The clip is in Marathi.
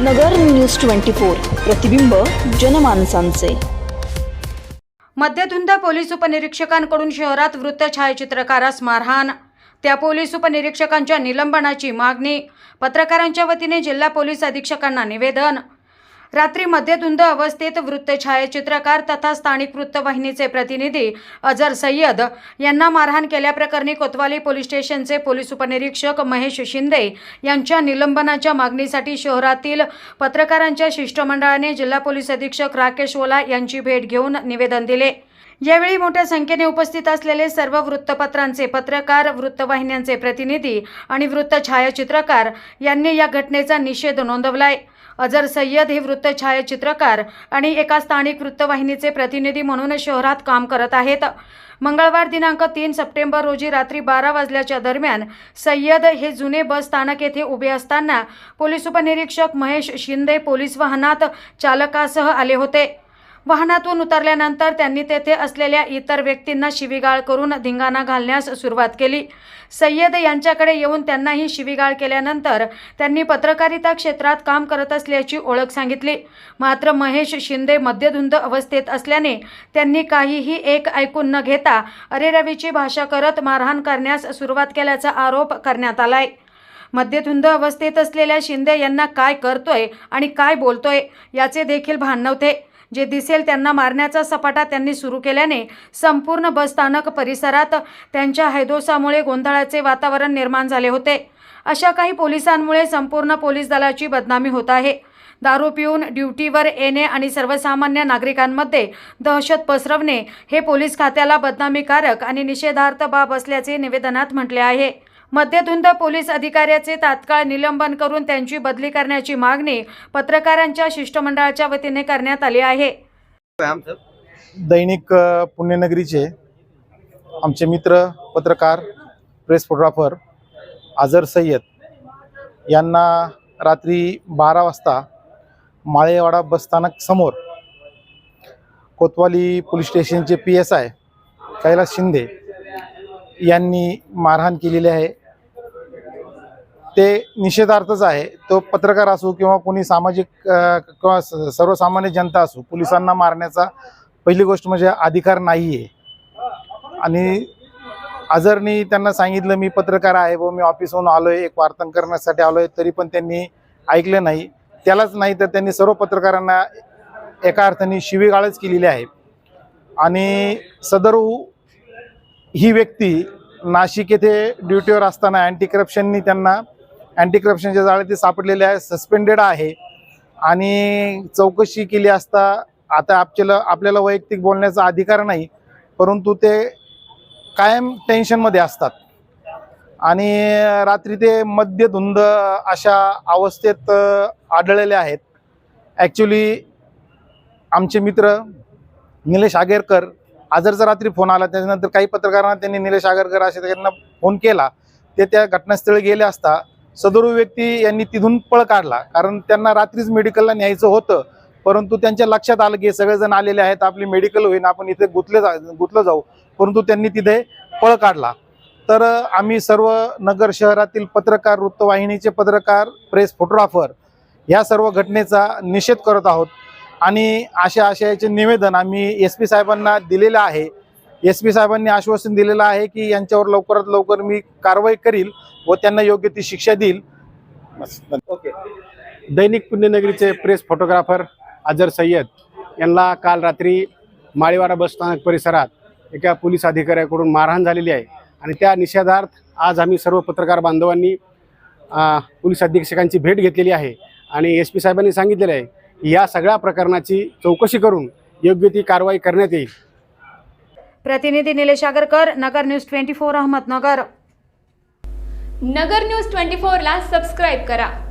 नगर न्यूज ट्वेंटी फोर प्रतिबिंब जनमानसांचे. मध्यधुंद पोलीस उपनिरीक्षकांकडून शहरात वृत्त छायाचित्रकारास मारहाण. त्या पोलीस उपनिरीक्षकांच्या निलंबनाची मागणी. पत्रकारांच्या वतीने जिल्हा पोलीस अधीक्षकांना निवेदन. रात्री मध्यधुंद अवस्थेत वृत्त छायाचित्रकार तथा स्थानिक वृत्तवाहिनीचे प्रतिनिधी अजर सय्यद यांना मारहाण केल्याप्रकरणी कोतवाली पोलीस स्टेशनचे पोलीस उपनिरीक्षक महेश शिंदे यांच्या निलंबनाच्या मागणीसाठी शहरातील पत्रकारांच्या शिष्टमंडळाने जिल्हा पोलीस अधीक्षक राकेश ओला यांची भेट घेऊन निवेदन दिले. यावेळी मोठ्या संख्येने उपस्थित असलेले सर्व वृत्तपत्रांचे पत्रकार वृत्तवाहिन्यांचे प्रतिनिधी आणि वृत्त छायाचित्रकार यांनी या घटनेचा निषेध नोंदवलाय. अजर सय्यद हे वृत्त छायाचित्रकार आणि एका स्थानिक वृत्तवाहिनीचे प्रतिनिधी म्हणून शहरात काम करत आहेत. मंगळवार दिनांक तीन सप्टेंबर रोजी रात्री बारा वाजल्याच्या दरम्यान सय्यद हे जुने बस स्थानक येथे उभे असताना पोलीस उपनिरीक्षक महेश शिंदे पोलीस वाहनात चालकासह आले होते. वाहनातून उतरल्यानंतर त्यांनी तेथे असलेल्या इतर व्यक्तींना शिवीगाळ करून धिंगाणा घालण्यास सुरुवात केली. सय्यद यांच्याकडे येऊन त्यांनाही शिवीगाळ केल्यानंतर त्यांनी पत्रकारिता क्षेत्रात काम करत असल्याची ओळख सांगितली. मात्र महेश शिंदे मध्यधुंद अवस्थेत असल्याने त्यांनी काहीही एक ऐकून न घेता अरेरवीची भाषा करत मारहाण करण्यास सुरुवात केल्याचा आरोप करण्यात आलाय. मध्यधुंद अवस्थेत असलेल्या शिंदे यांना काय करतोय आणि काय बोलतोय याचे देखील भान नव्हते. जे दिसेल त्यांना मारण्याचा सपाटा त्यांनी सुरू केल्याने संपूर्ण बसस्थानक परिसरात त्यांच्या हैदोसामुळे गोंधळाचे वातावरण निर्माण झाले होते. अशा काही पोलिसांमुळे संपूर्ण पोलीस दलाची बदनामी होत आहे. दारू पिऊन ड्युटीवर येणे आणि सर्वसामान्य नागरिकांमध्ये दहशत पसरवणे हे पोलीस खात्याला बदनामीकारक आणि निषेधार्थ बाब असल्याचे निवेदनात म्हटले आहे. मध्यधुंद पोलीस अधिकाऱ्याचे तात्काळ निलंबन करून त्यांची बदली करण्याची मागणी पत्रकारांच्या शिष्टमंडळाच्या वतीने करण्यात आली आहे. दैनिक पुण्यनगरीचे आमचे मित्र पत्रकार प्रेस फोटोग्राफर आझर सय्यद यांना रात्री बारा वाजता माळेवाडा बसस्थानक समोर कोतवाली पोलीस स्टेशनचे P S I Kailas Shinde यांनी मारहाण केलेली आहे. ते निषेधार्थच आहे. तो पत्रकार असो किंवा कोणी सामाजिक किंवा सर्वसामान्य जनता असो पोलिसांना मारण्याचा पहिली गोष्ट म्हणजे अधिकार नाही आहे आणि अजरनी त्यांना सांगितलं मी पत्रकार आहे व मी ऑफिसहून आलो आहे एक वार्तन करण्यासाठी आलो आहे तरी पण त्यांनी ऐकलं नाही. त्यालाच नाही तर त्यांनी सर्व पत्रकारांना एका अर्थाने शिवीगाळच केलेली आहे. आणि सदर ही व्यक्ती नाशिक येथे ड्युटीवर असताना अँटी करप्शननी त्यांना अँटी करप्शनच्या जाळे ते सापडलेले आहे सस्पेंडेड आहे. आणि चौकशी केली असता आता आपल्याला आपल्याला वैयक्तिक बोलण्याचा अधिकार नाही परंतु ते कायम टेन्शनमध्ये असतात. आणि रात्री ते मद्यधुंद अशा अवस्थेत आढळलेले आहेत. ॲक्च्युली आमचे मित्र निलेश आगेरकर आजरचा रात्री फोन आला त्याच्यानंतर काही पत्रकारांना त्यांनी निलेश आगरकर असे त्यांना फोन केला. ते त्या घटनास्थळी गेले असता सदरू व्यक्ती यांनी तिथून पळ काढला. कारण त्यांना रात्रीच मेडिकलला न्यायचं होतं. परंतु त्यांच्या लक्षात आलं की सगळेजण आलेले आहेत आपली मेडिकल होईन आपण इथे गुंतले जा गुतलं जाऊ. परंतु त्यांनी तिथे पळ काढला. तर आम्ही सर्व नगर शहरातील पत्रकार वृत्तवाहिनीचे पत्रकार प्रेस फोटोग्राफर या सर्व घटनेचा निषेध करत आहोत. आणि अशा आशयाचे निवेदन आम्ही एस पी साहेबांना दिलेलं आहे. एस पी साहेबांनी आश्वासन दिलेलं आहे की यांच्यावर लवकरात लवकर मी कारवाई करील व त्यांना योग्य ती शिक्षा देईल. बस ओके. दैनिक पुण्यनगरीचे प्रेस फोटोग्राफर अजर सय्यद यांना काल रात्री माळीवाडा बसस्थानक परिसरात एका पोलीस अधिकाऱ्याकडून मारहाण झालेली आहे आणि त्या निषेधार्थ आज आम्ही सर्व पत्रकार बांधवांनी पोलीस अधीक्षकांची भेट घेतलेली आहे आणि एस पी साहेबांनी सांगितलेलं आहे या सगळ्या प्रकरणाची चौकशी करून योग्य ती कारवाई करण्यात येईल. प्रतिनिधी Nilesh Agarkar Nagar news twenty four Ahmednagar. Nagar news twenty फोरला सबस्क्राईब करा.